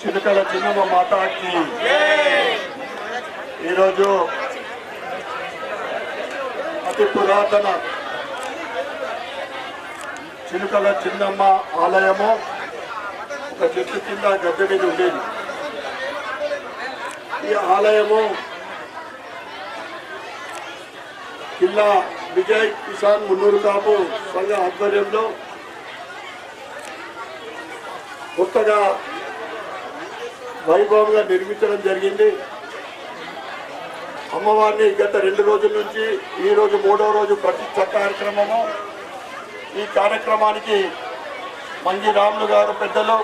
చిలుకల చిన్నమ్మ మాతాకి. ఈరోజు అతి పురాతన చిలుకల చిన్నమ్మ ఆలయము ఒక చెట్టు కింద గద్దె మీద ఉండేది. ఈ ఆలయము జిల్లా విజయ్ కిసాన్ మున్నూరు కాపు సంఘ ఆధ్వర్యంలో కొత్తగా వైభవంగా నిర్మించడం జరిగింది. అమ్మవారిని గత రెండు రోజుల నుంచి ఈరోజు మూడో రోజు ప్రతిష్ట కార్యక్రమము ఈ కార్యక్రమానికి మంజీ రాములు గారు పెద్దలు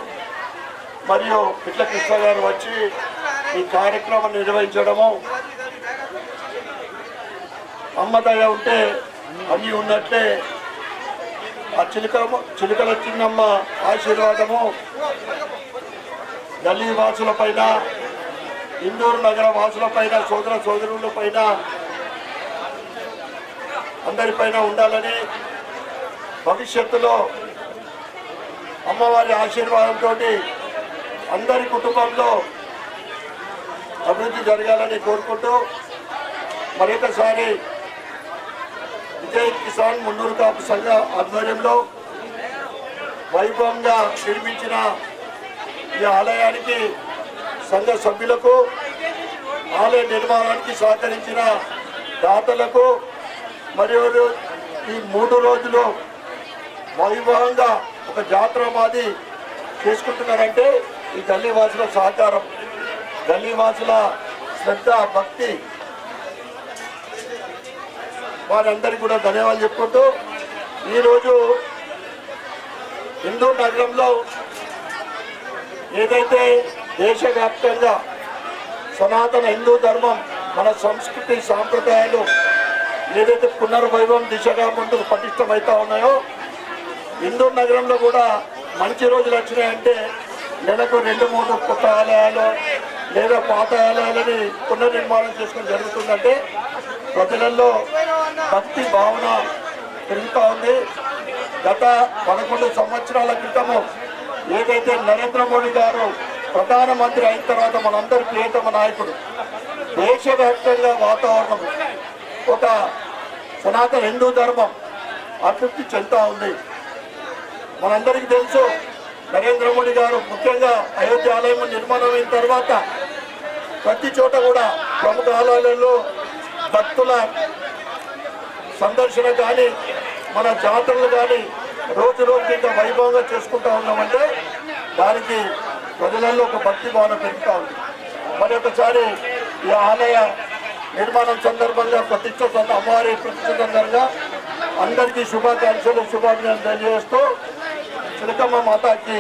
మరియు పిట్ల కృష్ణ గారు వచ్చి ఈ కార్యక్రమం నిర్వహించడము. అమ్మదయ ఉంటే అన్నీ ఉన్నట్లే. ఆ చిలుక చిలుకల చిన్నమ్మ ఆశీర్వాదము. గల్లీ వాసుల పైన ఇందూరు నగర వాసుల పైన సోదర సోదరుల పైన అందరిపైన ఉండాలని భవిష్యత్తులో అమ్మవారి ఆశీర్వాదంతో అందరి కుటుంబంలో అభివృద్ధి జరగాలని కోరుకుంటూ మరొకసారి విజయ్ కిసాన్ మున్నూరు కాపు సంఘ ఆధ్వర్యంలో వైభవంగా నిర్మించిన ఈ ఆలయానికి సంఘ సభ్యులకు ఆలయ నిర్మాణానికి సహకరించిన దాతలకు మరియు ఈ మూడు రోజులు వైభవంగా ఒక జాతర మాది చేసుకుంటున్నారంటే ఈ గల్లీవాసుల సహకారం గల్లీవాసుల శ్రద్ధ భక్తి. వారందరికీ కూడా ధన్యవాదాలు చెప్పుకుంటూ ఈరోజు హిందూ నగరంలో ఏదైతే దేశవ్యాప్తంగా సనాతన హిందూ ధర్మం మన సంస్కృతి సాంప్రదాయాలు ఏదైతే పునర్వైభవం దిశగా ముందుకు పటిష్టమవుతా ఉన్నాయో హిందూ నగరంలో కూడా మంచి రోజులు వచ్చినాయంటే నెలకు రెండు మూడు కొత్త ఆలయాలు లేదా పాత ఆలయాలని పునర్నిర్మాణం చేసుకోవడం జరుగుతుందంటే ప్రజలలో భక్తి భావన పెరుగుతూ ఉంది. గత పదకొండు సంవత్సరాల క్రితము ఏదైతే నరేంద్ర మోడీ గారు ప్రధానమంత్రి అయిన తర్వాత మనందరి ప్రియతమ నాయకుడు దేశవ్యాప్తంగా వాతావరణం ఒక సనాతన హిందూ ధర్మం అభివృద్ధి చెందుతూ ఉంది. మనందరికీ తెలుసు నరేంద్ర మోడీ గారు ముఖ్యంగా అయోధ్య ఆలయం నిర్మాణం అయిన తర్వాత ప్రతి చోట కూడా ప్రముఖ ఆలయాలలో భక్తుల సందర్శన కానీ మన జాతరలు కానీ రోజు రోజు ఇంకా వైభవంగా చేసుకుంటా ఉన్నామంటే దానికి ప్రజలలో ఒక భక్తి భావన పెరుగుతూ ఉంది. మరి ఒకసారి ఈ ఆలయ నిర్మాణం సందర్భంగా ప్రతిష్ట అమ్మవారి ప్రతిష్ట సందర్భంగా అందరికీ శుభాకాంక్షలు శుభాభినందనలు తెలియజేస్తూ చిలకమ్మ మాతాకి